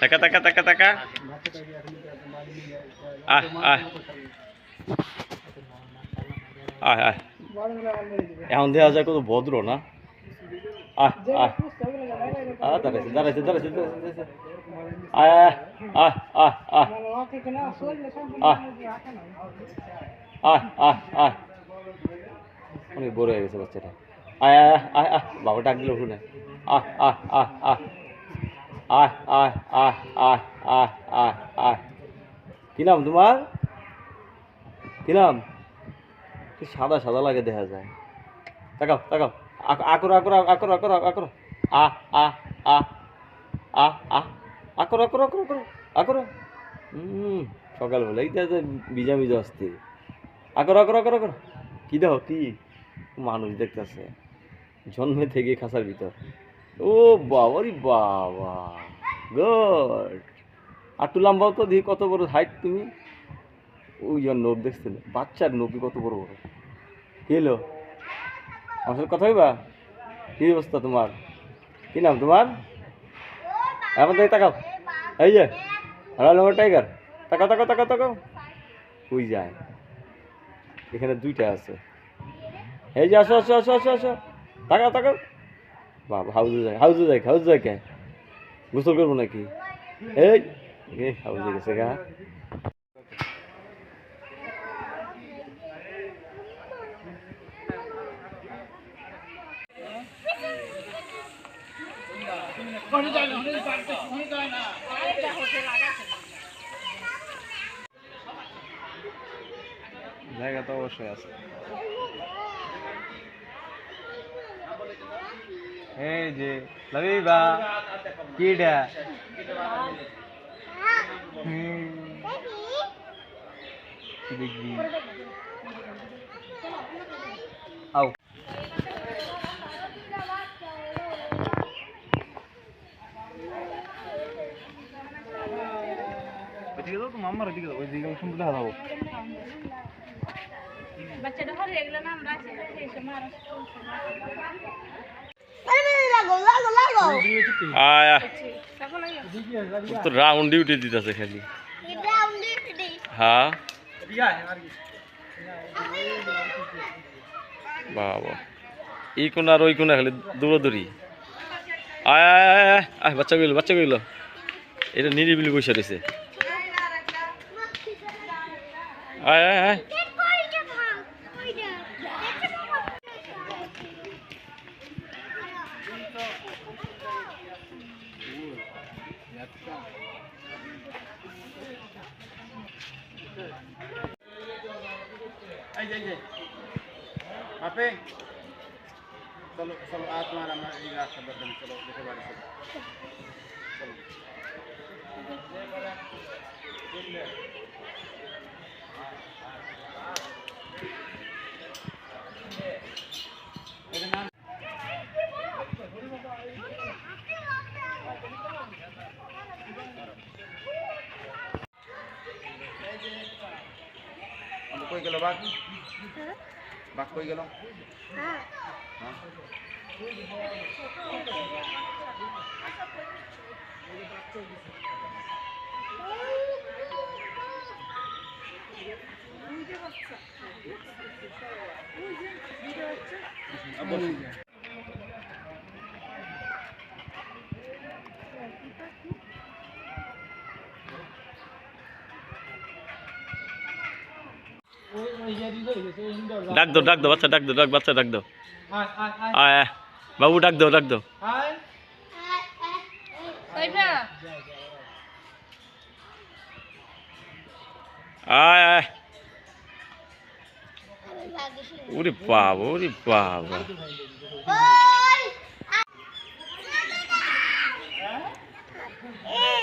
তাকা তাকা তাকা তাকা আহ আহ আহ এখন দেওয়া যায় কত ভদ্র না? আহ আহ। আহ, দাঁড়াইছে দাঁড়াইছে দাঁড়াইছে আহ আহ আহ আহ আহ আহ আহ। অনেক বড় হয়ে গেছে বাচ্চাটা। আয় আয় আয় আহ বাবা ডাক দিল ওখানে আহ আহ আহ আহ। আয় আয় আয় আয় আয় আয় আয় কি নাম তোমার? কি নাম? সাদা সাদা লাগে দেখা যায়। তাকাও তাকাও। আক- আকরো আকরো আকর, আকরো আকরো। আ আ আ আ আ আকরো আকরো আকরো আকরো আকরো। হুম সকালবেলা এইটা যে ভিজা ভিজা অস্থির। আকরো আকরো আকরো আকরো। কি দেখো, কি মানুষ দেখতেছে। জন্মে থেকে খাসার ভিতর। ও বাবা রে বাবা। গুড। আর টু লাম্বাও তো, দেখি কত বড় হাইট তুমি। ওই জন্য নোক দেখছিলে বাচ্চার নোকি কত বড় বড়। হলো? আমার সাথে কথা হইবা? কি অবস্থা তোমার? কি নাম তোমার? এখন দেখি তাকাও। এই যে রয়্যাল বেঙ্গল টাইগার তাকাও তাকাও তাকাও তাকাও। ওই যায় এখানে দুইটা আছে। এই যে, আসো আসো আসো আসো আসো। তাকাও তাকাও। বাবা, হাউজে যায় হাউজে যাই, হাউজে যায় গোসল করব নাকি? এই গেছে গা। জায়গা তো অবশ্যই আছে। এই যে লবিবা। কিডা? দেখবি আও ওইদিকে দাও তো মাম্মার ওইদিকে দাও ওইদিকে সুন্দর দেখা বাচ্চাটা হলে এগুলো নাম রাখছে মারা রাউন্ড ডিউটি দিতেছে খালি হ্যাঁ কোন ওই কোন খালি দৌড়াদৌড়ি আয় বাচ্চা গইল বাচ্চা গইল এটা নিরিবিলি বসে রয়েছে আয় আয় আয়। এই যে আপে চলো চলো, আর তোমার আমার এই রাস্তা দরকার চলো, দেখে বাড়ি চলো। চলো। কই গেল বাঘ? বাঘ কই গেল? হ্যাঁ। ডাক দো ডাক দো, বাচ্চা, ডাক দো, ডাক, বাচ্চা, ডাক দো। আয় বাবু, ডাক দো ডাক দো। আয় আয়। ওরে বাবা ওরে বাবা। এই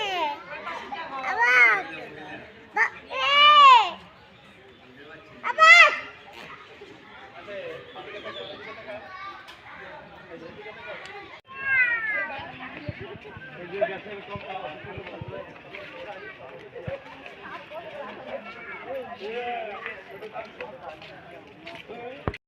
Yeah.